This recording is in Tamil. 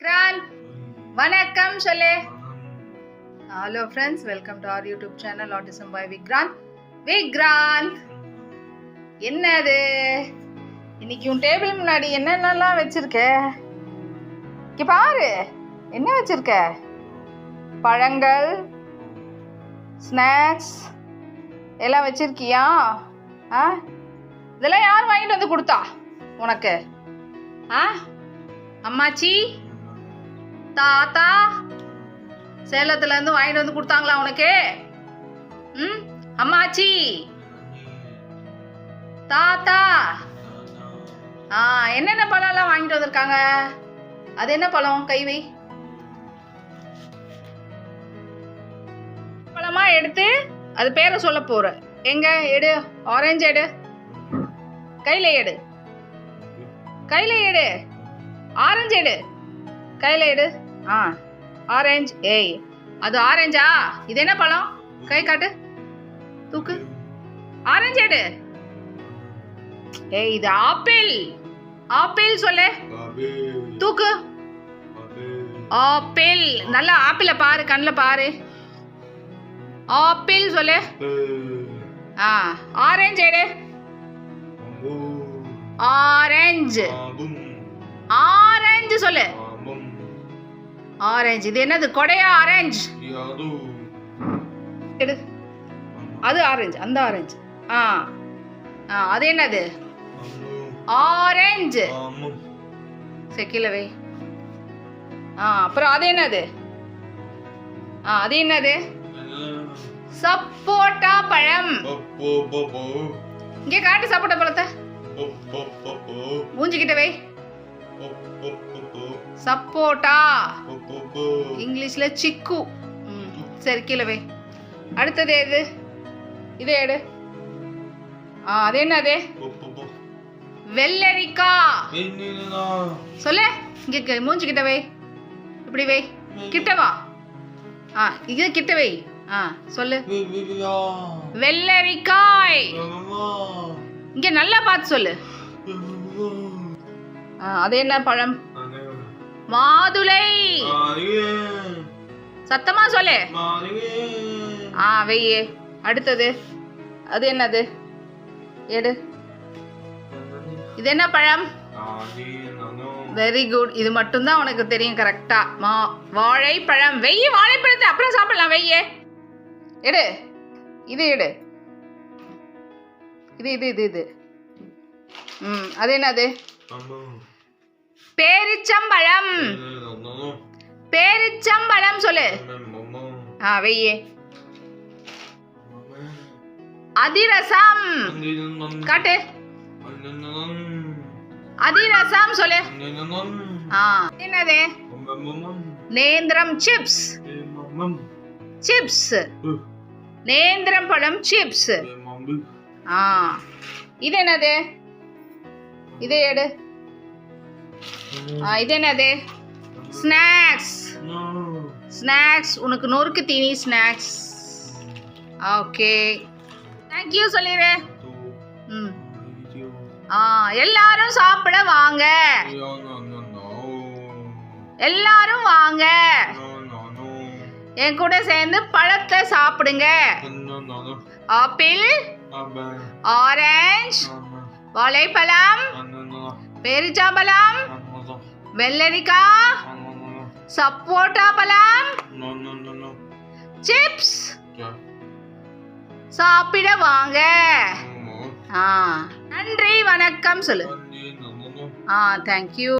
கிரான் வணக்கம் சொல்லு. Hello friends welcome to our YouTube channel autism boy Vikrant Vikrant என்னது? இன்னைக்கு உன் டேபிள் முன்னாடி என்னென்னலாம் வச்சிருக்க? இங்க பாரு என்ன வச்சிருக்க? பழங்கள் ஸ்நாக்ஸ் எல்லாம் வச்சிருக்கியா? ஆ? இதெல்லாம் யார் வாங்கிட்டு வந்து கொடுத்தா உனக்கு? ஆ? அம்மாச்சி? தாத்தா சேலத்துல இருந்து வாங்கிட்டு வந்து கொடுத்தாங்களா உனக்கு? ம் அம்மாச்சி. தாத்தா. ஆ என்னென்ன பழம்லாம் வாங்கிட்டு வந்திருக்காங்க? அது என்ன பழம்? கைவை பழமா எடுத்து அது பேரை சொல்ல போற. எங்க? எடு. ஆரஞ்சு எடு. கையில எடு. கையில எடு. ஆரஞ்சு எடு. கையில எடு. ஆ ஆரஞ்சு ஏய் அது ஆரஞ்சா இது என்ன பழம்? கை காட்டு. தூக்கு. ஆரஞ்சு எடு. ஏய் இது ஆப்பிள் ஆப்பிள் சொல்லு. தூக்கு. ஆப்பிள் நல்லா ஆப்பிள பாரு கண்ணில் பாரு. ஆப்பிள் சொல்லு. ஆ ஆரஞ்சு எடு. ஆரஞ்சு ஆரஞ்சு சொல்லு. ஆரஞ்சு இது என்னது? கொடையா ஆரஞ்சு எடு. அது ஆரஞ்சு அந்த ஆரஞ்சு ஆ. ஆ அது என்னது? ஆரஞ்சு செக்கில வை. ஆ அப்புறம் அது என்னது? ஆ அது என்னது? சப்போட்டா பழம். இங்கே காட்டு சப்போட்டா பழத்தை. மூஞ்சிக்கிட்ட வை. சப்போட்டா. இங்கிலீஷ்ல சிக்கு. சரி கீழே வை. அடுத்தது எது? இது எடு. ஆ அது என்னது? வெள்ளரிக்காய் சொல்லு. இங்க க- மூஞ்சிக்கிட்ட வை. இப்படி வை. கிட்ட வா. ஆ இது கிட்ட வை. ஆ சொல்லு. வெள்ளரிக்காய். இங்க நல்லா பார்த்து சொல்லு. ஆ, அது என்ன பழம்? மாதுளை. சத்தமா சொல்லு. ஆ வெய்யே. அடுத்தது. அது என்னது? எடு. இது என்ன பழம்? வெரி குட் இது மட்டும்தான் உனக்கு தெரியும் கரெக்டா மா வாழைப்பழம். வெய்ய வாழைப்பழத்தை அப்புறம் சாப்பிடலாம் வெய்யே. எடு. இது எடு. இது இது இது இது. ம் அது என்னது? பேரிச்சம்பழம். பேரிச்சம்பழம் சொல்லு. ஆ வெய்யே. அதிரசம். காட்டு. அதிரசம் சொல்லு. ஆ. என்னது? நேந்திரம் சிப்ஸ். சிப்ஸ். நேந்திரம் பழம் சிப்ஸ். ஆ. இது என்னது? இது எடு. இது என்னது? ஸ்நாக்ஸ் ஸ்நாக்ஸ் உனக்கு நொறுக்கு தீனி ஸ்நாக்ஸ் ஓகே தேங்க்யூ சொல்லிடு ம். ஆ எல்லாரும் சாப்பிட வாங்க. எல்லாரும் வாங்க. என் கூட சேர்ந்து பழத்தை சாப்பிடுங்க. ஆப்பிள் ஆரஞ்சு வாழைப்பழம் பேரிச்சாம்பழம் வெள்ளரிக்காய் சப்போட்டா பழம் சிப்ஸ் சாப்பிட வாங்க நன்றி வணக்கம் சொல்லு ஆ தேங்க்யூ